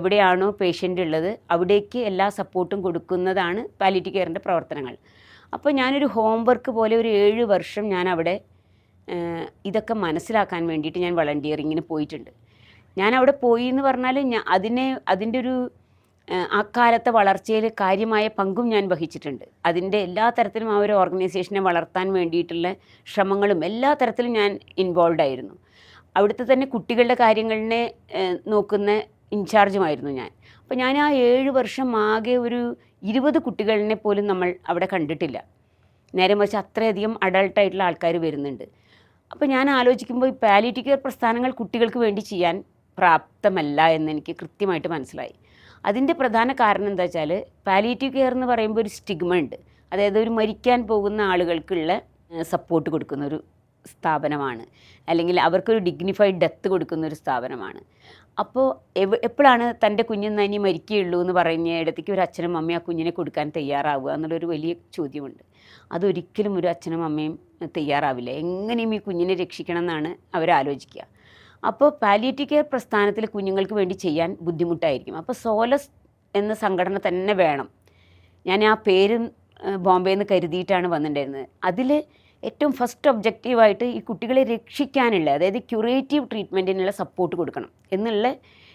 എവിടെയാണോ പേഷ്യന്റ് ഉള്ളത് അവിടേക്ക് എല്ലാ സപ്പോർട്ടും കൊടുക്കുന്നതാണ് പാലിറ്റി കെയറിന്റെ പ്രവർത്തനങ്ങൾ. അപ്പോൾ ഞാനൊരു ഹോംവർക്ക് പോലെ ഒരു ഏഴ് വർഷം ഞാൻ അവിടെ ഇതൊക്കെ മനസ്സിലാക്കാൻ വേണ്ടിയിട്ട് ഞാൻ വളണ്ടിയറിങ്ങിന് പോയിട്ടുണ്ട്. ഞാൻ അവിടെ പോയി എന്ന് പറഞ്ഞാൽ ഞാൻ അതിനെ അതിന്റെ ഒരു അക്കാലത്തെ വളർച്ചയിൽ കാര്യമായ പങ്കും ഞാൻ വഹിച്ചിട്ടുണ്ട്. അതിന്റെ എല്ലാ തരത്തിലും ആ ഒരു ഓർഗനൈസേഷനെ വളർത്താൻ വേണ്ടിയിട്ടുള്ള ശ്രമങ്ങളും എല്ലാ തരത്തിലും ഞാൻ ഇൻവോൾവ് ആയിരുന്നു. അവിടുത്തെ തന്നെ കുട്ടികളുടെ കാര്യങ്ങളിനെ നോക്കുന്ന ഇൻചാർജുമായിരുന്നു ഞാൻ. അപ്പോൾ ഞാൻ ആ ഏഴ് വർഷം ആകെ ഒരു ഇരുപത് കുട്ടികളിനെ പോലും നമ്മൾ അവിടെ കണ്ടിട്ടില്ല. നേരെ മറിച്ച് അത്രയധികം അഡൾട്ടായിട്ടുള്ള ആൾക്കാർ വരുന്നുണ്ട്. അപ്പോൾ ഞാൻ ആലോചിക്കുമ്പോൾ ഈ പാലിറ്റി കെയർ പ്രസ്ഥാനങ്ങൾ കുട്ടികൾക്ക് വേണ്ടി ചെയ്യാൻ പ്രാപ്തമല്ല എന്ന് എനിക്ക് കൃത്യമായിട്ട് മനസ്സിലായി. അതിന്റെ പ്രധാന കാരണം എന്താ വെച്ചാൽ പാലിയേറ്റീവ് കെയർ എന്ന് പറയുമ്പോൾ ഒരു സ്റ്റിഗ്മ ഉണ്ട്. അതായത് ഒരു മരിക്കാൻ പോകുന്ന ആളുകൾക്കുള്ള സപ്പോർട്ട് കൊടുക്കുന്ന ഒരു സ്ഥാപനമാണ്. അല്ലെങ്കിൽ അവർക്കൊരു ഡിഗ്നിഫൈഡ് ഡെത്ത് കൊടുക്കുന്ന ഒരു സ്ഥാപനമാണ്. അപ്പോൾ എവ് എപ്പോഴാണ് തന്റെ കുഞ്ഞിന്ന് ഇനി മരിക്കുകയുള്ളൂ എന്ന് പറഞ്ഞ ഇടത്തേക്ക് ഒരു അച്ഛനും അമ്മയും ആ കുഞ്ഞിനെ കൊടുക്കാൻ തയ്യാറാവുക എന്നുള്ളൊരു വലിയ ചോദ്യമുണ്ട്. അതൊരിക്കലും ഒരു അച്ഛനും അമ്മയും തയ്യാറാവില്ല. എങ്ങനെയും ഈ കുഞ്ഞിനെ രക്ഷിക്കണം എന്നാണ് അവരാലോചിക്കുക അപ്പോൾ പാലിയേറ്റീവ് കെയർ പ്രസ്ഥാനത്തിൽ കുഞ്ഞുങ്ങൾക്ക് വേണ്ടി ചെയ്യാൻ ബുദ്ധിമുട്ടായിരിക്കും. അപ്പോൾ സോലസ് എന്ന സംഘടന തന്നെ വേണം. ഞാൻ ആ പേര് ബോംബെയിൽ നിന്ന് കരുതിയിട്ടാണ് വന്നിട്ടുണ്ടായിരുന്നത്. അതിൽ ഏറ്റവും ഫസ്റ്റ് ഒബ്ജക്റ്റീവായിട്ട് ഈ കുട്ടികളെ രക്ഷിക്കാനുള്ള അതായത് ക്യൂറേറ്റീവ് ട്രീറ്റ്മെന്റിനുള്ള സപ്പോർട്ട് കൊടുക്കണം എന്നുള്ള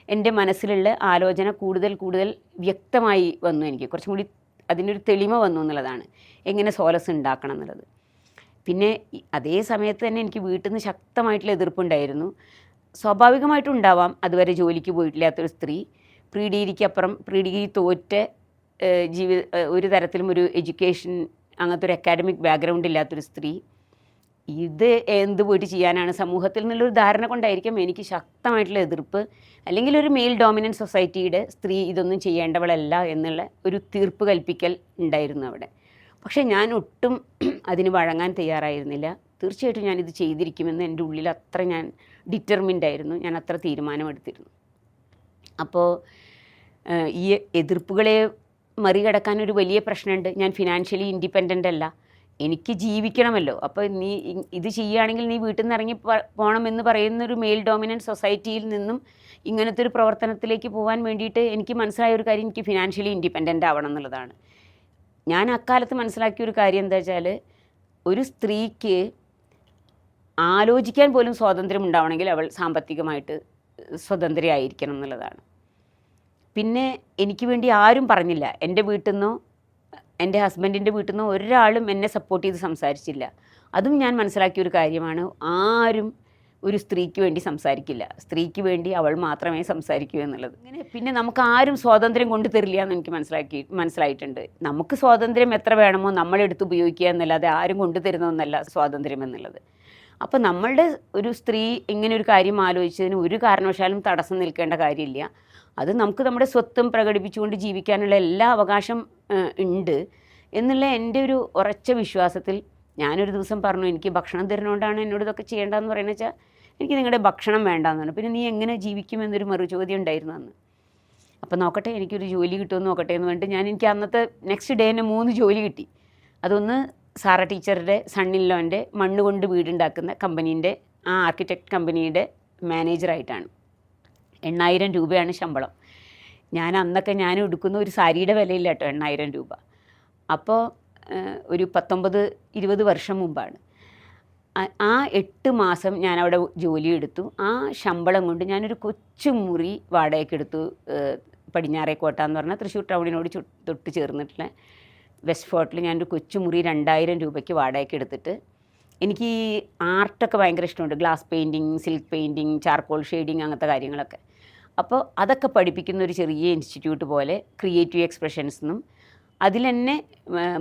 എന്റെ മനസ്സിലുള്ള ആലോചന കൂടുതൽ കൂടുതൽ വ്യക്തമായി വന്നു എനിക്ക്. കുറച്ചും കൂടി അതിനൊരു തെളിമ വന്നു എന്നുള്ളതാണ്. എങ്ങനെ സോലസ് ഉണ്ടാക്കണം എന്നുള്ളത്. പിന്നെ അതേ സമയത്ത് തന്നെ എനിക്ക് വീട്ടിൽ നിന്ന് ശക്തമായിട്ടുള്ള എതിർപ്പുണ്ടായിരുന്നു. സ്വാഭാവികമായിട്ടും ഉണ്ടാവാം. അതുവരെ ജോലിക്ക് പോയിട്ടില്ലാത്തൊരു സ്ത്രീ പ്രീ ഡിഗ്രിക്കപ്പുറം പ്രീ ഡിഗ്രി തോറ്റ ജീവി ഒരു തരത്തിലും ഒരു എഡ്യൂക്കേഷൻ അങ്ങനത്തെ ഒരു അക്കാഡമിക് ബാക്ക്ഗ്രൗണ്ട് ഇല്ലാത്തൊരു സ്ത്രീ. ഇത് എന്ത് പോയിട്ട് ചെയ്യാനാണ്? സമൂഹത്തിൽ നിന്നുള്ളൊരു ധാരണ കൊണ്ടായിരിക്കും എനിക്ക് ശക്തമായിട്ടുള്ള എതിർപ്പ്. അല്ലെങ്കിൽ ഒരു മെയിൽ ഡോമിനന്റ് സൊസൈറ്റിയുടെ സ്ത്രീ ഇതൊന്നും ചെയ്യേണ്ടവളല്ല എന്നുള്ള ഒരു തീർപ്പ് കൽപ്പിക്കൽ ഉണ്ടായിരുന്നു അവിടെ. പക്ഷേ ഞാൻ ഒട്ടും അതിന് വഴങ്ങാൻ തയ്യാറായിരുന്നില്ല. തീർച്ചയായിട്ടും ഞാനിത് ചെയ്തിരിക്കുമെന്ന് എന്റെ ഉള്ളിൽ അത്ര ഞാൻ ഡിറ്റർമിൻഡ് ആയിരുന്നു. ഞാൻ അത്ര തീരുമാനമെടുത്തിരുന്നു. അപ്പോൾ ഈ എതിർപ്പുകളെ മറികടക്കാൻ ഒരു വലിയ പ്രശ്നമുണ്ട്. ഞാൻ ഫിനാൻഷ്യലി ഇൻഡിപെൻഡന്റ് അല്ല. എനിക്ക് ജീവിക്കണമല്ലോ. അപ്പോൾ നീ ഇത് ചെയ്യുകയാണെങ്കിൽ നീ വീട്ടിൽ നിന്ന് ഇറങ്ങി പോകണമെന്ന് പറയുന്ന ഒരു മെയിൽ ഡോമിനന്റ് സൊസൈറ്റിയിൽ നിന്നും ഇങ്ങനത്തെ ഒരു പ്രവർത്തനത്തിലേക്ക് പോകാൻ വേണ്ടിയിട്ട് എനിക്ക് മനസ്സിലായ ഒരു കാര്യം എനിക്ക് ഫിനാൻഷ്യലി ഇൻഡിപെൻഡന്റ് ആവണം എന്നുള്ളതാണ്. ഞാൻ അക്കാലത്ത് മനസ്സിലാക്കിയ ഒരു കാര്യം എന്താ വെച്ചാൽ ഒരു സ്ത്രീക്ക് ആലോചിക്കാൻ പോലും സ്വാതന്ത്ര്യം ഉണ്ടാവണമെങ്കിൽ അവൾ സാമ്പത്തികമായിട്ട് സ്വതന്ത്രയായിരിക്കണം എന്നുള്ളതാണ്. പിന്നെ എനിക്ക് വേണ്ടി ആരും പറഞ്ഞില്ല. എന്റെ വീട്ടിൽ നിന്നോ എന്റെ ഹസ്ബൻഡിന്റെ വീട്ടിൽ നിന്നോ ഒരാളും എന്നെ സപ്പോർട്ട് ചെയ്ത് സംസാരിച്ചില്ല. അതും ഞാൻ മനസ്സിലാക്കിയ ഒരു കാര്യമാണ്. ആരും ഒരു സ്ത്രീക്ക് വേണ്ടി സംസാരിക്കില്ല. സ്ത്രീക്ക് വേണ്ടി അവൾ മാത്രമേ സംസാരിക്കൂ എന്നുള്ളത്. അങ്ങനെ പിന്നെ നമുക്ക് ആരും സ്വാതന്ത്ര്യം കൊണ്ടു തരില്ല എന്ന് എനിക്ക് മനസ്സിലാക്കി മനസ്സിലായിട്ടുണ്ട്. നമുക്ക് സ്വാതന്ത്ര്യം എത്ര വേണമോ നമ്മളെടുത്ത് ഉപയോഗിക്കുക എന്നല്ലാതെ ആരും കൊണ്ടു തരുന്നതെന്നല്ല സ്വാതന്ത്ര്യം എന്നുള്ളത്. അപ്പോൾ നമ്മളുടെ ഒരു സ്ത്രീ ഇങ്ങനെ ഒരു കാര്യം ആലോചിച്ചതിന് ഒരു കാരണവശാലും തടസ്സം നിൽക്കേണ്ട കാര്യമില്ല. അത് നമുക്ക് നമ്മുടെ സ്വത്വം പ്രകടിപ്പിച്ചുകൊണ്ട് ജീവിക്കാനുള്ള എല്ലാ അവകാശം ഉണ്ട്. എന്നുള്ള എന്റെ ഒരു ഉറച്ച വിശ്വാസത്തിൽ ഞാനൊരു ദിവസം പറഞ്ഞു എനിക്ക് ഭക്ഷണം തരുന്നതുകൊണ്ടാണ് എന്നോട് ഇതൊക്കെ ചെയ്യേണ്ടതെന്ന് പറയുന്നത് വെച്ചാൽ എനിക്ക് നിങ്ങളുടെ ഭക്ഷണം വേണ്ടാന്ന് പറഞ്ഞു. പിന്നെ നീ എങ്ങനെ ജീവിക്കുമെന്നൊരു മറു ചോദ്യം ഉണ്ടായിരുന്നു അന്ന്. അപ്പോൾ നോക്കട്ടെ എനിക്കൊരു ജോലി കിട്ടുമെന്ന് നോക്കട്ടെ എന്ന് പറഞ്ഞിട്ട് ഞാൻ എനിക്ക് അന്നത്തെ നെക്സ്റ്റ് ഡേ തന്നെ മൂന്ന് ജോലി കിട്ടി. അതൊന്ന് സാറ ടീച്ചറുടെ സണ്ണില്ലോന്റെ മണ്ണ് കൊണ്ട് വീടുണ്ടാക്കുന്ന കമ്പനീന്റെ ആ ആർക്കിടെക്ട് കമ്പനിയുടെ മാനേജറായിട്ടാണ് എണ്ണായിരം രൂപയാണ് ശമ്പളം. ഞാൻ അന്നൊക്കെ ഞാൻ എടുക്കുന്ന ഒരു സാരിയുടെ വിലയില്ല കേട്ടോ എണ്ണായിരം രൂപ. അപ്പോൾ ഒരു പത്തൊമ്പത് ഇരുപത് വർഷം മുമ്പാണ്. ആ- എട്ട് മാസം ഞാൻ അവിടെ ജോലി എടുത്തു. ആ ശമ്പളം കൊണ്ട് ഞാനൊരു കൊച്ചു മുറി വാടകയ്ക്ക് എടുത്തു പടിഞ്ഞാറേക്കോട്ട എന്ന് പറഞ്ഞാൽ തൃശ്ശൂർ ടൗണിനോട് തൊട്ട് ചേർന്നിട്ടുള്ള വെസ്റ്റ് ഫോർട്ടിൽ ഞാനൊരു കൊച്ചു മുറി രണ്ടായിരം രൂപയ്ക്ക് വാടകയ്ക്ക് എടുത്തിട്ട് എനിക്ക് ആർട്ടൊക്കെ ഭയങ്കര ഇഷ്ടമുണ്ട്. Glass painting silk painting charcoal shading അങ്ങനത്തെ കാര്യങ്ങളൊക്കെ. അപ്പോൾ അതൊക്കെ പഠിപ്പിക്കുന്ന ഒരു ചെറിയ ഇൻസ്റ്റിറ്റ്യൂട്ട് പോലെ ക്രിയേറ്റീവ് എക്സ്പ്രഷൻസ് എന്നും അതിൽ തന്നെ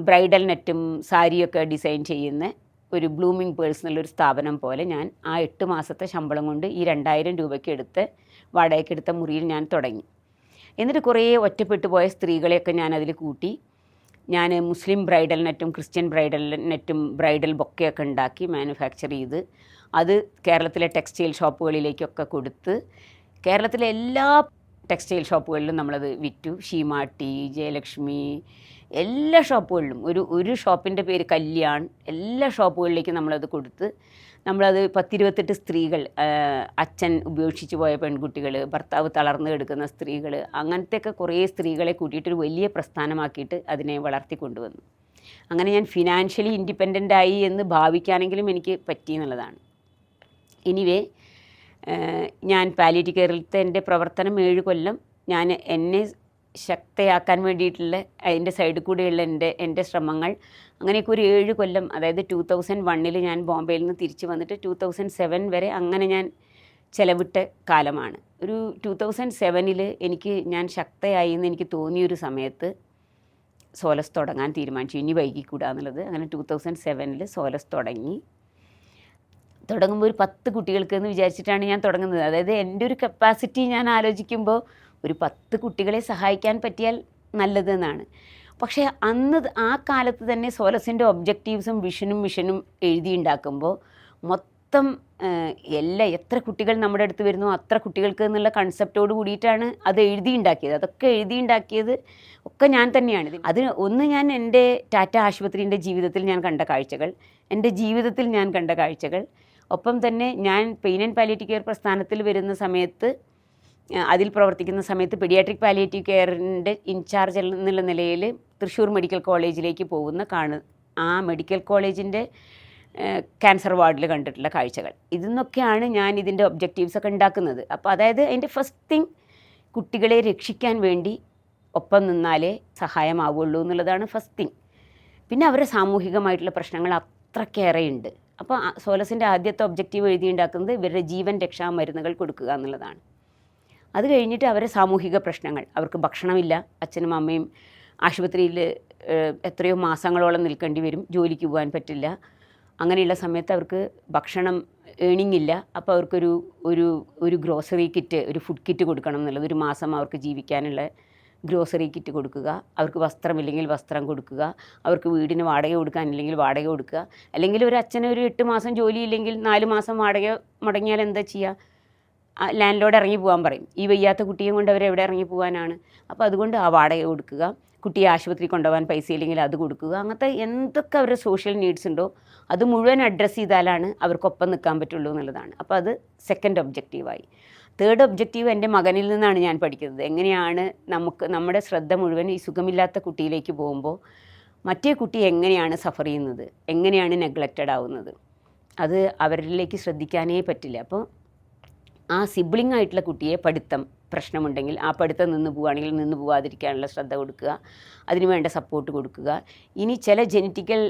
ബ്രൈഡൽ നെറ്റും സാരിയൊക്കെ ഡിസൈൻ ചെയ്യുന്ന ഒരു ബ്ലൂമിങ് പേഴ്സ് എന്നുള്ളൊരു സ്ഥാപനം പോലെ ഞാൻ ആ എട്ട് മാസത്തെ ശമ്പളം കൊണ്ട് ഈ രണ്ടായിരം രൂപയ്ക്ക് എടുത്ത് വാടകയ്ക്ക് എടുത്ത മുറിയിൽ ഞാൻ തുടങ്ങി. എന്നിട്ട് കുറേ ഒറ്റപ്പെട്ടു പോയ സ്ത്രീകളെയൊക്കെ ഞാൻ അതിൽ കൂട്ടി. ഞാൻ മുസ്ലിം ബ്രൈഡൽ നെറ്റും ക്രിസ്ത്യൻ ബ്രൈഡൽ നെറ്റും ബ്രൈഡൽ ബൊക്കെയൊക്കെ ഉണ്ടാക്കി മാനുഫാക്ചർ ചെയ്ത് അത് കേരളത്തിലെ ടെക്സ്റ്റൈൽ ഷോപ്പുകളിലേക്കൊക്കെ കൊടുത്ത് കേരളത്തിലെ എല്ലാ ടെക്സ്റ്റൈൽ ഷോപ്പുകളിലും നമ്മളത് വിറ്റു. ഷീമാട്ടി ജയലക്ഷ്മി എല്ലാ ഷോപ്പുകളിലും. ഒരു ഒരു ഷോപ്പിന്റെ പേര് കല്യാൺ. എല്ലാ ഷോപ്പുകളിലേക്കും നമ്മളത് കൊടുത്ത് നമ്മളത് പത്തിരുപത്തെട്ട് സ്ത്രീകൾ അച്ഛൻ ഉപേക്ഷിച്ച് പോയ പെൺകുട്ടികൾ ഭർത്താവ് തളർന്നു കിടക്കുന്ന സ്ത്രീകൾ അങ്ങനത്തെയൊക്കെ കുറേ സ്ത്രീകളെ കൂട്ടിയിട്ടൊരു വലിയ പ്രസ്ഥാനമാക്കിയിട്ട് അതിനെ വളർത്തി കൊണ്ടുവന്നു. അങ്ങനെ ഞാൻ ഫിനാൻഷ്യലി ഇൻഡിപെൻഡന്റ് ആയി എന്ന് ഭാവിക്കാനെങ്കിലും എനിക്ക് പറ്റി എന്നുള്ളതാണ്. എനിവേ ഞാൻ പാലിറ്റി കെയറിലത്തെ എന്റെ പ്രവർത്തനം ഏഴ് കൊല്ലം ഞാൻ എന്നെ ശക്തയാക്കാൻ വേണ്ടിയിട്ടുള്ള അതിന്റെ സൈഡിൽ കൂടെയുള്ള എന്റെ എന്റെ ശ്രമങ്ങൾ. അങ്ങനെയൊക്കെ ഒരു ഏഴ് കൊല്ലം അതായത് ടൂ തൗസൻഡ് വണ്ണിൽ ഞാൻ ബോംബെയിൽ നിന്ന് തിരിച്ചു വന്നിട്ട് ടൂ തൗസൻഡ് സെവൻ വരെ അങ്ങനെ ഞാൻ ചെലവിട്ട കാലമാണ്. ഒരു ടൂ തൗസൻഡ് സെവനിൽ എനിക്ക് ഞാൻ ശക്തയായി എന്ന് എനിക്ക് തോന്നിയൊരു സമയത്ത് സോലസ് തുടങ്ങാൻ തീരുമാനിച്ചു. ഇനി വൈകിക്കൂടാ എന്നുള്ളത് അങ്ങനെ ടൂ തൗസൻഡ് സെവനിൽ സോലസ് തുടങ്ങി. തുടങ്ങുമ്പോൾ ഒരു പത്ത് കുട്ടികൾക്ക് എന്ന് വിചാരിച്ചിട്ടാണ് ഞാൻ തുടങ്ങുന്നത്. അതായത് എന്റെ ഒരു കപ്പാസിറ്റി ഞാൻ ആലോചിക്കുമ്പോൾ ഒരു പത്ത് കുട്ടികളെ സഹായിക്കാൻ പറ്റിയാൽ നല്ലതെന്നാണ്. പക്ഷേ അന്ന് ആ കാലത്ത് തന്നെ സോലസിന്റെ ഒബ്ജക്റ്റീവ്സും വിഷനും മിഷനും എഴുതിയുണ്ടാക്കുമ്പോൾ മൊത്തം എല്ലാ എത്ര കുട്ടികൾ നമ്മുടെ അടുത്ത് വരുന്നു അത്ര കുട്ടികൾക്ക് എന്നുള്ള കൺസെപ്റ്റോട് കൂടിയിട്ടാണ് അത് എഴുതിയുണ്ടാക്കിയത് അതൊക്കെ എഴുതിയുണ്ടാക്കിയത് ഒക്കെ ഞാൻ തന്നെയാണ്. അത് ഒന്ന് ഞാൻ എന്റെ ടാറ്റ ആശുപത്രിന്റെ ജീവിതത്തിൽ ഞാൻ കണ്ട കാഴ്ചകൾ എന്റെ ജീവിതത്തിൽ ഞാൻ കണ്ട കാഴ്ചകൾ ഒപ്പം തന്നെ ഞാൻ പെയിൻ ആൻഡ് പാലിയേറ്റീവ് കെയർ പ്രസ്ഥാനത്തിൽ വരുന്ന സമയത്ത് അതിൽ പ്രവർത്തിക്കുന്ന സമയത്ത് പെഡിയാട്രിക് പാലിയേറ്റീവ് കെയറിന്റെ ഇൻചാർജ് എന്നുള്ള നിലയിൽ തൃശ്ശൂർ മെഡിക്കൽ കോളേജിലേക്ക് പോകുന്ന കാണു ആ മെഡിക്കൽ കോളേജിന്റെ ക്യാൻസർ വാർഡിൽ കണ്ടിട്ടുള്ള കാഴ്ചകൾ. ഇതിന്നൊക്കെയാണ് ഞാൻ ഇതിന്റെ ഒബ്ജക്റ്റീവ്സ് ഒക്കെ ഉണ്ടാക്കുന്നത്. അപ്പോൾ അതായത് അതിന്റെ ഫസ്റ്റ് തിങ് കുട്ടികളെ രക്ഷിക്കാൻ വേണ്ടി ഒപ്പം നിന്നാലേ സഹായമാവുള്ളൂ എന്നുള്ളതാണ് ഫസ്റ്റ് തിങ്. പിന്നെ അവരുടെ സാമൂഹികമായിട്ടുള്ള പ്രശ്നങ്ങൾ അത്രക്കേറെ ഉണ്ട് അപ്പോൾ സോലസിന്റെ ആദ്യത്തെ ഒബ്ജക്റ്റീവ് എഴുതിയുണ്ടാക്കുന്നത് ഇവരുടെ ജീവൻ രക്ഷാ മരുന്നുകൾ കൊടുക്കുക എന്നുള്ളതാണ്. അത് കഴിഞ്ഞിട്ട് അവരെ സാമൂഹിക പ്രശ്നങ്ങൾ. അവർക്ക് ഭക്ഷണമില്ല. അച്ഛനും അമ്മയും ആശുപത്രിയിൽ എത്രയോ മാസങ്ങളോളം നിൽക്കേണ്ടി വരും. ജോലിക്ക് പോകാൻ പറ്റില്ല. അങ്ങനെയുള്ള സമയത്ത് അവർക്ക് ഭക്ഷണം ഏണിംഗ് ഇല്ല. അപ്പോൾ അവർക്കൊരു ഒരു ഒരു ഗ്രോസറി കിറ്റ് ഒരു ഫുഡ് കിറ്റ് കൊടുക്കണം എന്നുള്ളത് ഒരു മാസം അവർക്ക് ജീവിക്കാനുള്ള ഗ്രോസറി കിറ്റ് കൊടുക്കുക അവർക്ക് വസ്ത്രമില്ലെങ്കിൽ വസ്ത്രം കൊടുക്കുക അവർക്ക് വീടിന് വാടക കൊടുക്കാനില്ലെങ്കിൽ വാടക കൊടുക്കുക അല്ലെങ്കിൽ ഒരു അച്ഛന് ഒരു എട്ട് മാസം ജോലിയില്ലെങ്കിൽ നാല് മാസം വാടക മുടങ്ങിയാൽ എന്താ ചെയ്യുക? ലാൻഡ് ലോഡ് ഇറങ്ങി പോകാൻ പറയും. ഈ വയ്യാത്ത കുട്ടിയെ കൊണ്ട് അവർ എവിടെ ഇറങ്ങി പോകാനാണ്. അപ്പോൾ അതുകൊണ്ട് ആ വാടക കൊടുക്കുക. കുട്ടിയെ ആശുപത്രി കൊണ്ടുപോകാൻ പൈസ ഇല്ലെങ്കിൽ അത് കൊടുക്കുക. അങ്ങനത്തെ എന്തൊക്കെ അവരുടെ സോഷ്യൽ നീഡ്സ് ഉണ്ടോ അത് മുഴുവൻ അഡ്രസ്സ് ചെയ്താലാണ് അവർക്കൊപ്പം നിൽക്കാൻ പറ്റുള്ളൂ എന്നുള്ളതാണ്. അപ്പോൾ അത് സെക്കൻഡ് ഒബ്ജക്റ്റീവായി തേർഡ് ഒബ്ജക്റ്റീവ് എന്റെ മകനിൽ നിന്നാണ് ഞാൻ പഠിക്കുന്നത്. എങ്ങനെയാണ് നമുക്ക് നമ്മുടെ ശ്രദ്ധ മുഴുവൻ ഈ സുഖമില്ലാത്ത കുട്ടിയിലേക്ക് പോകുമ്പോൾ മറ്റേ കുട്ടി എങ്ങനെയാണ് സഫർ ചെയ്യുന്നത്? എങ്ങനെയാണ് നെഗ്ലക്റ്റഡ് ആവുന്നത്? അത് അവരിലേക്ക് ശ്രദ്ധിക്കാനേ പറ്റില്ല. അപ്പോൾ ആ സിബ്ലിംഗ് ആയിട്ടുള്ള കുട്ടിയെ പഠിത്തം പ്രശ്നമുണ്ടെങ്കിൽ ആ പഠിത്തം നിന്ന് പോവുകയാണെങ്കിൽ നിന്ന് പോവാതിരിക്കാനുള്ള ശ്രദ്ധ കൊടുക്കുക അതിന് വേണ്ട സപ്പോർട്ട് കൊടുക്കുക. ഇനി ചില ജനറ്റിക്കൽ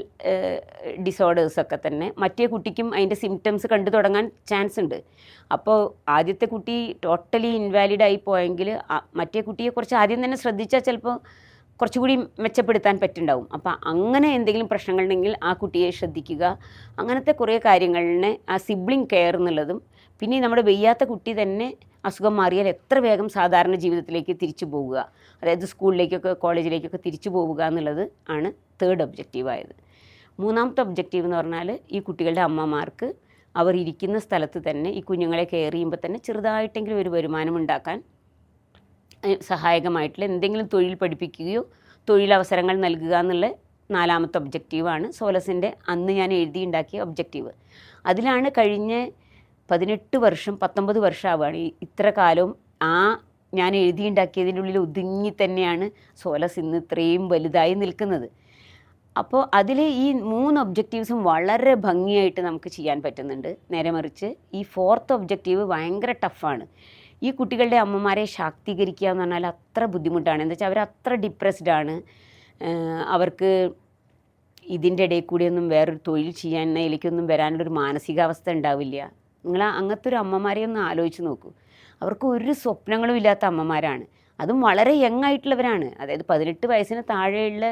ഡിസോർഡേഴ്സൊക്കെ തന്നെ മറ്റേ കുട്ടിക്കും അതിന്റെ സിംറ്റംസ് കണ്ടു തുടങ്ങാൻ ചാൻസ് ഉണ്ട്. അപ്പോൾ ആദ്യത്തെ കുട്ടി ടോട്ടലി ഇൻവാലിഡായി പോയെങ്കിൽ മറ്റേ കുട്ടിയെ കുറച്ച് ആദ്യം തന്നെ ശ്രദ്ധിച്ചാൽ ചിലപ്പോൾ കുറച്ചുകൂടി മെച്ചപ്പെടുത്താൻ പറ്റുണ്ടാവും അപ്പോൾ അങ്ങനെ എന്തെങ്കിലും പ്രശ്നങ്ങളുണ്ടെങ്കിൽ ആ കുട്ടിയെ ശ്രദ്ധിക്കുക. അങ്ങനത്തെ കുറേ കാര്യങ്ങളിനെ ആ സിബ്ലിംഗ് കെയർ എന്നുള്ളതും പിന്നെ നമ്മുടെ വെയ്യാത്ത കുട്ടി തന്നെ അസുഖം മാറിയാൽ എത്ര വേഗം സാധാരണ ജീവിതത്തിലേക്ക് തിരിച്ചു പോവുക. അതായത് സ്കൂളിലേക്കൊക്കെ കോളേജിലേക്കൊക്കെ തിരിച്ചു പോവുക എന്നുള്ളത് ആണ് തേർഡ് ഒബ്ജക്റ്റീവ് ആയത്. മൂന്നാമത്തെ ഒബ്ജക്റ്റീവ് എന്ന് പറഞ്ഞാൽ ഈ കുട്ടികളുടെ അമ്മമാർക്ക് അവർ ഇരിക്കുന്ന സ്ഥലത്ത് തന്നെ ഈ കുഞ്ഞുങ്ങളെ കെയർ ചെയ്യുമ്പോൾ തന്നെ ചെറുതായിട്ടെങ്കിലും ഒരു വരുമാനം ഉണ്ടാക്കാൻ സഹായകമായിട്ടുള്ള എന്തെങ്കിലും തൊഴിൽ പഠിപ്പിക്കുകയോ തൊഴിലവസരങ്ങൾ നൽകുക എന്നുള്ള നാലാമത്തെ ഒബ്ജക്റ്റീവാണ് സോലസിന്റെ അന്ന് ഞാൻ എഴുതിയുണ്ടാക്കിയ ഒബ്ജക്റ്റീവ് അതിലാണ് കഴിഞ്ഞ പതിനെട്ട് വർഷം പത്തൊമ്പത് വർഷമാവുകയാണ് ഇത്ര കാലവും ആ ഞാൻ എഴുതിയുണ്ടാക്കിയതിന്റെ ഉള്ളിൽ ഒതുങ്ങി തന്നെയാണ് സോലസ് ഇന്ന് ഇത്രയും വലുതായി നിൽക്കുന്നത്. അപ്പോൾ അതിൽ ഈ മൂന്ന് ഒബ്ജക്റ്റീവ്സും വളരെ ഭംഗിയായിട്ട് നമുക്ക് ചെയ്യാൻ പറ്റുന്നുണ്ട്. നേരെ മറിച്ച് ഈ ഫോർത്ത് ഒബ്ജക്റ്റീവ് ഭയങ്കര ടഫാണ് ഈ കുട്ടികളുടെ അമ്മമാരെ ശാക്തീകരിക്കുക എന്ന് പറഞ്ഞാൽ അത്ര ബുദ്ധിമുട്ടാണ്. എന്താ വെച്ചാൽ അവർ അത്ര ഡിപ്രസ്ഡ് ആണ് അവർക്ക് ഇതിന്റെ ഇടയിൽ കൂടിയൊന്നും വേറൊരു തൊഴിൽ ചെയ്യാനിലേക്കൊന്നും വരാനുള്ളൊരു മാനസികാവസ്ഥ ഉണ്ടാവില്ല. നിങ്ങൾ അങ്ങനത്തെ ഒരു അമ്മമാരെ ഒന്ന് ആലോചിച്ച് നോക്കൂ. അവർക്ക് ഒരു സ്വപ്നങ്ങളും ഇല്ലാത്ത അമ്മമാരാണ്. അതും വളരെ യങ് ആയിട്ടുള്ളവരാണ്. അതായത് പതിനെട്ട് വയസ്സിന് താഴെയുള്ള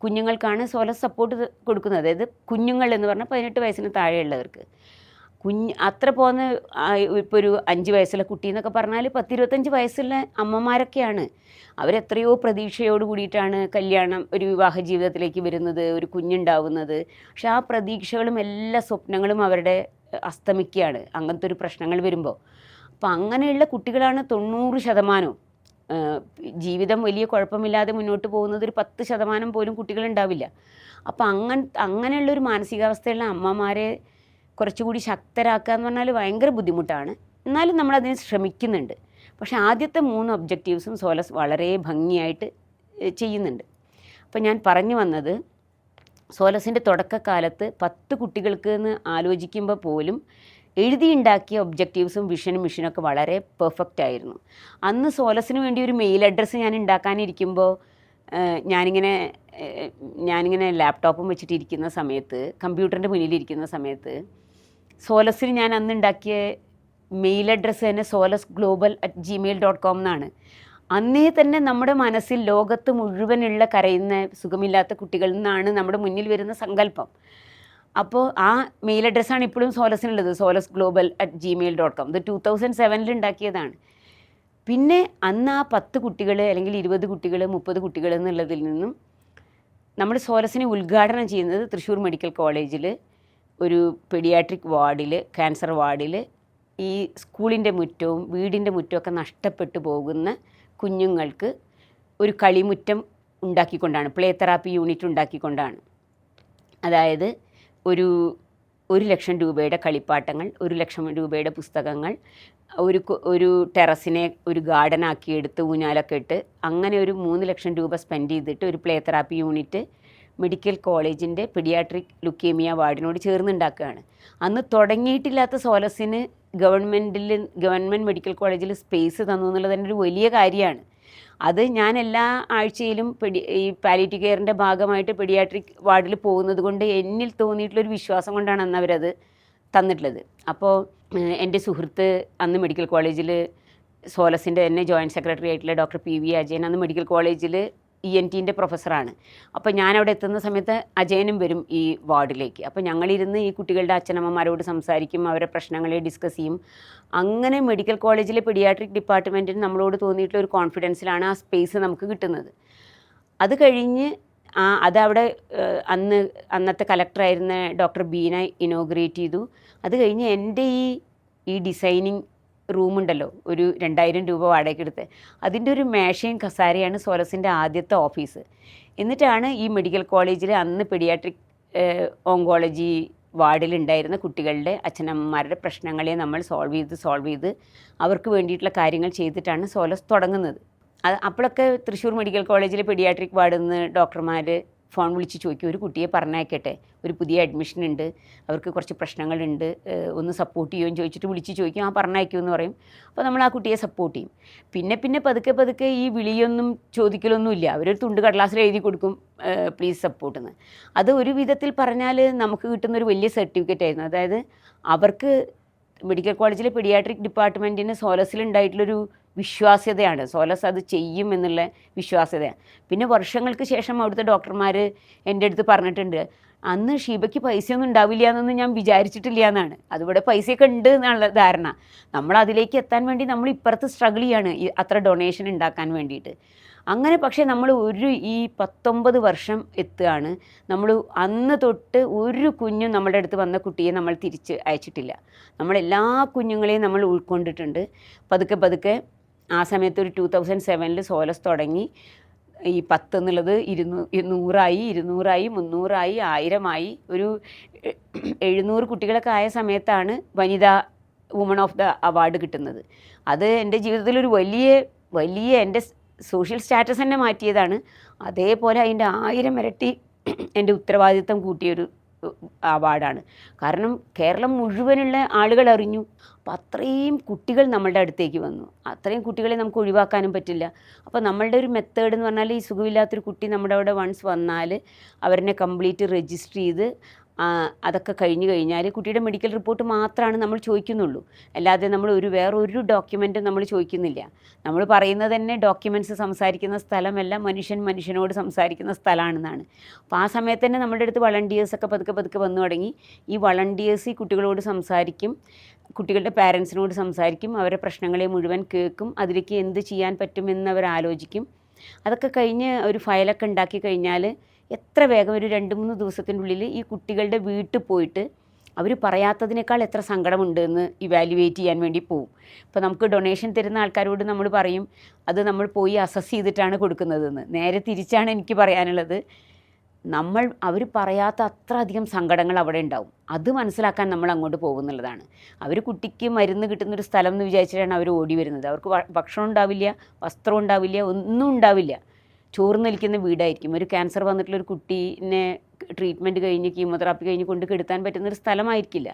കുഞ്ഞുങ്ങൾക്കാണ് സോലസ് സപ്പോർട്ട് കൊടുക്കുന്നത്. അതായത് കുഞ്ഞുങ്ങൾ എന്ന് പറഞ്ഞാൽ പതിനെട്ട് വയസ്സിന് താഴെയുള്ളവർക്ക്. കുഞ്ഞ് അത്ര പോകുന്ന ഇപ്പോൾ ഒരു അഞ്ച് വയസ്സുള്ള കുട്ടി എന്നൊക്കെ പറഞ്ഞാൽ പത്തിരുപത്തഞ്ച് വയസ്സുള്ള അമ്മമാരൊക്കെയാണ്. അവരെത്രയോ പ്രതീക്ഷയോട് കൂടിയിട്ടാണ് കല്യാണം ഒരു വിവാഹ ജീവിതത്തിലേക്ക് വരുന്നത് ഒരു കുഞ്ഞുണ്ടാവുന്നത്. പക്ഷെ ആ പ്രതീക്ഷകളും എല്ലാ സ്വപ്നങ്ങളും അവരുടെ അസ്തമിക്കുകയാണ്. അങ്ങനത്തെ ഒരു പ്രശ്നങ്ങൾ വരുമ്പോൾ അപ്പോൾ അങ്ങനെയുള്ള കുട്ടികളാണ് തൊണ്ണൂറ് ശതമാനവും ജീവിതം വലിയ കുഴപ്പമില്ലാതെ മുന്നോട്ട് പോകുന്നത് ഒരു പത്ത് ശതമാനം പോലും കുട്ടികളുണ്ടാവില്ല. അപ്പോൾ അങ്ങനെയുള്ള അങ്ങനെയുള്ളൊരു മാനസികാവസ്ഥയുള്ള അമ്മമാരെ കുറച്ചുകൂടി ശക്തരാക്കുക എന്ന് പറഞ്ഞാൽ ഭയങ്കര ബുദ്ധിമുട്ടാണ്. എന്നാലും നമ്മളതിന് ശ്രമിക്കുന്നുണ്ട്. പക്ഷേ ആദ്യത്തെ മൂന്ന് ഒബ്ജക്റ്റീവ്സും സോലസ് വളരെ ഭംഗിയായിട്ട് ചെയ്യുന്നുണ്ട്. അപ്പോൾ ഞാൻ പറഞ്ഞു വന്നത് സോലസിന്റെ തുടക്കകാലത്ത് പത്ത് കുട്ടികൾക്ക് എന്ന് ആലോചിക്കുമ്പോൾ പോലും എഴുതിയുണ്ടാക്കിയ ഒബ്ജക്റ്റീവ്സും വിഷനും ഒക്കെ വളരെ പെർഫെക്റ്റ് ആയിരുന്നു. അന്ന് സോലസിന് വേണ്ടി ഒരു മെയിൽ അഡ്രസ്സ് ഞാൻ ഉണ്ടാക്കാനിരിക്കുമ്പോൾ ഞാനിങ്ങനെ ഞാനിങ്ങനെ ലാപ്ടോപ്പും വെച്ചിട്ടിരിക്കുന്ന സമയത്ത് കമ്പ്യൂട്ടറിന്റെ മുന്നിലിരിക്കുന്ന സമയത്ത് സോലസിന് ഞാൻ അന്ന് ഉണ്ടാക്കിയ മെയിൽ അഡ്രസ്സ് തന്നെ solace global at Gmail dot com എന്നാണ് അന്നേ തന്നെ നമ്മുടെ മനസ്സിൽ ലോകത്ത് മുഴുവനുള്ള കരയുന്ന സുഖമില്ലാത്ത കുട്ടികളിൽ നിന്നാണ് നമ്മുടെ മുന്നിൽ വരുന്ന സങ്കല്പം. അപ്പോൾ ആ മെയിൽ അഡ്രസ്സാണ് ഇപ്പോഴും സോലസിനുള്ളത് solace global at Gmail dot com ഇത് ടൂ തൗസൻഡ് സെവനിൽ ഉണ്ടാക്കിയതാണ്. പിന്നെ അന്ന് ആ പത്ത് കുട്ടികൾ അല്ലെങ്കിൽ ഇരുപത് കുട്ടികൾ മുപ്പത് കുട്ടികൾ എന്നുള്ളതിൽ നിന്നും നമ്മൾ സോലസിനെ ഉദ്ഘാടനം ചെയ്യുന്നത് തൃശ്ശൂർ മെഡിക്കൽ കോളേജിൽ ഒരു പെഡിയാട്രിക് വാർഡിൽ ക്യാൻസർ വാർഡിൽ ഈ സ്കൂളിന്റെ മുറ്റവും വീടിന്റെ മുറ്റവും ഒക്കെ നഷ്ടപ്പെട്ടു പോകുന്ന കുഞ്ഞുങ്ങൾക്ക് ഒരു കളിമുറ്റം ഉണ്ടാക്കിക്കൊണ്ടാണ് പ്ലേ തെറാപ്പി യൂണിറ്റ് ഉണ്ടാക്കിക്കൊണ്ടാണ്. അതായത് ഒരു ഒരു ലക്ഷം രൂപയുടെ കളിപ്പാട്ടങ്ങൾ ഒരു ലക്ഷം രൂപയുടെ പുസ്തകങ്ങൾ ഒരു ഒരു ടെറസിനെ ഒരു ഗാർഡനാക്കിയെടുത്ത് ഊഞ്ഞാലൊക്കെ ഇട്ട് അങ്ങനെ ഒരു മൂന്ന് ലക്ഷം രൂപ സ്പെൻഡ് ചെയ്തിട്ട് ഒരു പ്ലേ തെറാപ്പി യൂണിറ്റ് മെഡിക്കൽ കോളേജിന്റെ പീഡിയാട്രിക് ലുക്കേമിയ വാർഡിനോട് ചേർന്നുണ്ടാക്കുകയാണ്. അന്ന് തുടങ്ങിയിട്ടില്ലാത്ത സോലസിന് ഗവൺമെന്റിൽ ഗവൺമെന്റ് മെഡിക്കൽ കോളേജിൽ സ്പേസ് തന്നു എന്നുള്ളത് തന്നെ ഒരു വലിയ കാര്യമാണ്. അത് ഞാൻ എല്ലാ ആഴ്ചയിലും പെഡി ഈ പാലിറ്റി കെയറിന്റെ ഭാഗമായിട്ട് പെഡിയാട്രിക് വാർഡിൽ പോകുന്നത് കൊണ്ട് എന്നിൽ തോന്നിയിട്ടുള്ളൊരു വിശ്വാസം കൊണ്ടാണ് അന്ന് അവരത് തന്നിട്ടുള്ളത്. അപ്പോൾ എന്റെ സുഹൃത്ത് അന്ന് മെഡിക്കൽ കോളേജിൽ സോലസിന്റെ തന്നെ ജോയിന്റ് സെക്രട്ടറി ആയിട്ടുള്ള ഡോക്ടർ പി വി അജയൻ അന്ന് മെഡിക്കൽ കോളേജിൽ ഇ എൻ ടീന്റെ പ്രൊഫസറാണ്. അപ്പോൾ ഞാൻ അവിടെ എത്തുന്ന സമയത്ത് അജയനും വരും ഈ വാർഡിലേക്ക്. അപ്പോൾ ഞങ്ങളിരുന്ന് ഈ കുട്ടികളുടെ അച്ഛനമ്മമാരോട് സംസാരിക്കും അവരുടെ പ്രശ്നങ്ങളെ ഡിസ്കസ് ചെയ്യും. അങ്ങനെ മെഡിക്കൽ കോളേജിലെ പീഡിയാട്രിക് ഡിപ്പാർട്ട്മെന്റിന് നമ്മളോട് തോന്നിയിട്ടുള്ള ഒരു കോൺഫിഡൻസിലാണ് ആ സ്പേസ് നമുക്ക് കിട്ടുന്നത്. അത് കഴിഞ്ഞ് ആ അതവിടെ അന്ന് അന്നത്തെ കലക്ടറായിരുന്ന ഡോക്ടർ ബീന ഇനോഗ്രേറ്റ് ചെയ്തു. അത് കഴിഞ്ഞ് എന്റെ ഈ ഈ ഡിസൈനിങ് റൂമുണ്ടല്ലോ ഒരു രണ്ടായിരം രൂപ വാടകയ്ക്കെടുത്ത്. അതിന്റെ ഒരു മേശയും കസാരയാണ് സോലസിന്റെ ആദ്യത്തെ ഓഫീസ്. എന്നിട്ടാണ് ഈ മെഡിക്കൽ കോളേജിൽ അന്ന് പെഡിയാട്രിക് ഓങ്കോളജി വാർഡിലുണ്ടായിരുന്ന കുട്ടികളുടെ അച്ഛനമ്മമാരുടെ പ്രശ്നങ്ങളെ നമ്മൾ സോൾവ് ചെയ്ത് സോൾവ് ചെയ്ത് അവർക്ക് വേണ്ടിയിട്ടുള്ള കാര്യങ്ങൾ ചെയ്തിട്ടാണ് സോലസ് തുടങ്ങുന്നത്. അപ്പോഴൊക്കെ തൃശ്ശൂർ മെഡിക്കൽ കോളേജിലെ പെഡിയാട്രിക് വാർഡിൽ നിന്ന് ഡോക്ടർമാർ ഫോൺ വിളിച്ച് ചോദിക്കും ഒരു കുട്ടിയെ പറഞ്ഞയക്കട്ടെ? ഒരു പുതിയ അഡ്മിഷൻ ഉണ്ട്. അവർക്ക് കുറച്ച് പ്രശ്നങ്ങളുണ്ട്. ഒന്ന് സപ്പോർട്ട് ചെയ്യുമെന്ന് ചോദിച്ചിട്ട് വിളിച്ച് ചോദിക്കും ആ പറഞ്ഞയക്കുമെന്ന് പറയും. അപ്പോൾ നമ്മൾ ആ കുട്ടിയെ സപ്പോർട്ട് ചെയ്യും. പിന്നെ പിന്നെ പതുക്കെ പതുക്കെ ഈ വിളിയൊന്നും ചോദിക്കലൊന്നുമില്ല അവരൊരു തുണ്ട് കടലാസിൽ എഴുതി കൊടുക്കും പ്ലീസ് സപ്പോർട്ട് എന്ന്. അത് ഒരു വിധത്തിൽ പറഞ്ഞാൽ നമുക്ക് കിട്ടുന്ന ഒരു വലിയ സർട്ടിഫിക്കറ്റ് ആയിരുന്നു. അതായത് അവർക്ക് മെഡിക്കൽ കോളേജിലെ പീഡിയാട്രിക് ഡിപ്പാർട്ട്മെന്റിന് സോലസിലുണ്ടായിട്ടുള്ളൊരു വിശ്വാസ്യതയാണ്. സോലസ് അത് ചെയ്യും എന്നുള്ള വിശ്വാസ്യതയാണ്. പിന്നെ വർഷങ്ങൾക്ക് ശേഷം അവിടുത്തെ ഡോക്ടർമാർ എന്റെ അടുത്ത് പറഞ്ഞിട്ടുണ്ട് അന്ന് ഷീബയ്ക്ക് പൈസയൊന്നും ഉണ്ടാവില്ല എന്നൊന്നും ഞാൻ വിചാരിച്ചിട്ടില്ല എന്നാണ്. അതിവിടെ പൈസയൊക്കെ ഉണ്ട് എന്നുള്ള ധാരണ. നമ്മൾ അതിലേക്ക് എത്താൻ വേണ്ടി നമ്മൾ ഇപ്പുറത്ത് സ്ട്രഗിൾ ചെയ്യാണ് അത്ര ഡൊണേഷൻ ഉണ്ടാക്കാൻ വേണ്ടിയിട്ട്. അങ്ങനെ പക്ഷേ നമ്മൾ ഒരു ഈ പത്തൊമ്പത് വർഷം എത്തുകയാണ്. നമ്മൾ അന്ന് തൊട്ട് ഒരു കുഞ്ഞും നമ്മുടെ അടുത്ത് വന്ന കുട്ടിയെ നമ്മൾ തിരിച്ച് അയച്ചിട്ടില്ല. നമ്മളെല്ലാ കുഞ്ഞുങ്ങളെയും നമ്മൾ ഉൾക്കൊണ്ടിട്ടുണ്ട്. പതുക്കെ പതുക്കെ ആ സമയത്ത് ഒരു ടൂ തൗസൻഡ് സെവനിൽ സോലസ് തുടങ്ങി. ഈ പത്ത് എന്നുള്ളത് ഇരുന്നൂ നൂറായി ഇരുന്നൂറായി മുന്നൂറായി ആയിരമായി. ഒരു എഴുന്നൂറ് കുട്ടികളൊക്കെ ആയ സമയത്താണ് വനിതാ വുമൺ ഓഫ് ദ അവാർഡ് കിട്ടുന്നത്. അത് എന്റെ ജീവിതത്തിൽ ഒരു വലിയ വലിയ എന്റെ സോഷ്യൽ സ്റ്റാറ്റസ് തന്നെ മാറ്റിയതാണ്. അതേപോലെ അതിന്റെ ആയിരം ഇരട്ടി എന്റെ ഉത്തരവാദിത്തം കൂട്ടിയൊരു അവാർഡാണ്. കാരണം കേരളം മുഴുവനുള്ള ആളുകൾ അറിഞ്ഞു. അപ്പം അത്രയും കുട്ടികൾ നമ്മളുടെ അടുത്തേക്ക് വന്നു. അത്രയും കുട്ടികളെ നമുക്ക് ഒഴിവാക്കാനും പറ്റില്ല. അപ്പോൾ നമ്മളുടെ ഒരു മെത്തേഡ് എന്ന് പറഞ്ഞാൽ ഈ സുഖമില്ലാത്തൊരു കുട്ടി നമ്മുടെ അവിടെ വൺസ് വന്നാൽ അവരെ കംപ്ലീറ്റ് രജിസ്റ്റർ ചെയ്ത് അതൊക്കെ കഴിഞ്ഞ് കഴിഞ്ഞാൽ കുട്ടിയുടെ മെഡിക്കൽ റിപ്പോർട്ട് മാത്രമാണ് നമ്മൾ ചോദിക്കുന്നുള്ളൂ. അല്ലാതെ നമ്മൾ ഒരു വേറൊരു ഡോക്യുമെന്റും നമ്മൾ ചോദിക്കുന്നില്ല. നമ്മൾ പറയുന്നത് തന്നെ ഡോക്യുമെന്റ്സ് സംസാരിക്കുന്ന സ്ഥലമല്ല മനുഷ്യൻ മനുഷ്യനോട് സംസാരിക്കുന്ന സ്ഥലമാണെന്നാണ് അപ്പോൾ ആ സമയത്ത് തന്നെ നമ്മുടെ അടുത്ത് വളണ്ടിയേഴ്സൊക്കെ പതുക്കെ പതുക്കെ വന്നു തുടങ്ങി. ഈ വളണ്ടിയേഴ്സ് ഈ കുട്ടികളോട് സംസാരിക്കും കുട്ടികളുടെ പാരൻസിനോട് സംസാരിക്കും അവരുടെ പ്രശ്നങ്ങളെ മുഴുവൻ കേൾക്കും അതിലേക്ക് എന്ത് ചെയ്യാൻ പറ്റുമെന്ന് അവർ ആലോചിക്കും. അതൊക്കെ കഴിഞ്ഞ് ഒരു ഫയലൊക്കെ ഉണ്ടാക്കി കഴിഞ്ഞാൽ എത്ര വേഗം ഒരു രണ്ട് മൂന്ന് ദിവസത്തിനുള്ളിൽ ഈ കുട്ടികളുടെ വീട്ടിൽ പോയിട്ട് അവർ പറയാത്തതിനേക്കാൾ എത്ര സങ്കടമുണ്ട് എന്ന് ഇവാലുവേറ്റ് ചെയ്യാൻ വേണ്ടി പോവും. ഇപ്പോൾ നമുക്ക് ഡൊണേഷൻ തരുന്ന ആൾക്കാരോട് നമ്മൾ പറയും അത് നമ്മൾ പോയി അസസ് ചെയ്തിട്ടാണ് കൊടുക്കുന്നതെന്ന്. നേരെ തിരിച്ചാണ് എനിക്ക് പറയാനുള്ളത്. നമ്മൾ അവർ പറയാത്ത അത്ര അധികം സങ്കടങ്ങൾ അവിടെ ഉണ്ടാവും. അത് മനസ്സിലാക്കാൻ നമ്മൾ അങ്ങോട്ട് പോകുന്നുള്ളതാണ് അവർ കുട്ടിക്ക് മരുന്ന് കിട്ടുന്നൊരു സ്ഥലം എന്ന് വിചാരിച്ചിട്ടാണ് അവർ ഓടി വരുന്നത്. അവർക്ക് ഭക്ഷണം ഉണ്ടാവില്ല വസ്ത്രം ഉണ്ടാവില്ല ഒന്നും ഉണ്ടാവില്ല. ചോറ് നിൽക്കുന്ന വീടായിരിക്കും. ഒരു ക്യാൻസർ വന്നിട്ടുള്ള ഒരു കുട്ടീനെ ട്രീറ്റ്മെന്റ് കഴിഞ്ഞ് കീമോതെറാപ്പി കഴിഞ്ഞ് കൊണ്ട് കെടുത്താൻ പറ്റുന്ന ഒരു സ്ഥലമായിരിക്കില്ല.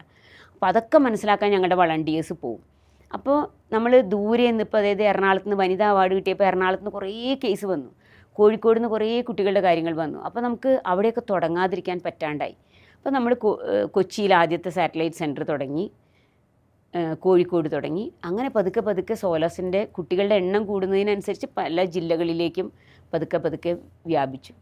അപ്പോൾ അതൊക്കെ മനസ്സിലാക്കാൻ ഞങ്ങളുടെ വളണ്ടിയേഴ്സ് പോവും. അപ്പോൾ നമ്മൾ ദൂരെ നിന്ന് ഇപ്പോൾ അതായത് എറണാകുളത്ത് നിന്ന് വനിതാ അവാർഡ് കിട്ടിയപ്പോൾ എറണാകുളത്ത് നിന്ന് കുറേ കേസ് വന്നു. കോഴിക്കോട് നിന്ന് കുറേ കുട്ടികളുടെ കാര്യങ്ങൾ വന്നു. അപ്പോൾ നമുക്ക് അവിടെയൊക്കെ തുടങ്ങാതിരിക്കാൻ പറ്റാണ്ടായി. അപ്പോൾ നമ്മൾ കൊച്ചിയിൽ ആദ്യത്തെ സാറ്റലൈറ്റ് സെന്റർ തുടങ്ങി. കോഴിക്കോട് തുടങ്ങി. അങ്ങനെ പതുക്കെ പതുക്കെ സോലാസിന്റെ കുട്ടികളുടെ എണ്ണം കൂടുന്നതിനനുസരിച്ച് പല ജില്ലകളിലേക്കും പതുക്കെ പതുക്കെ വ്യാപിച്ചു.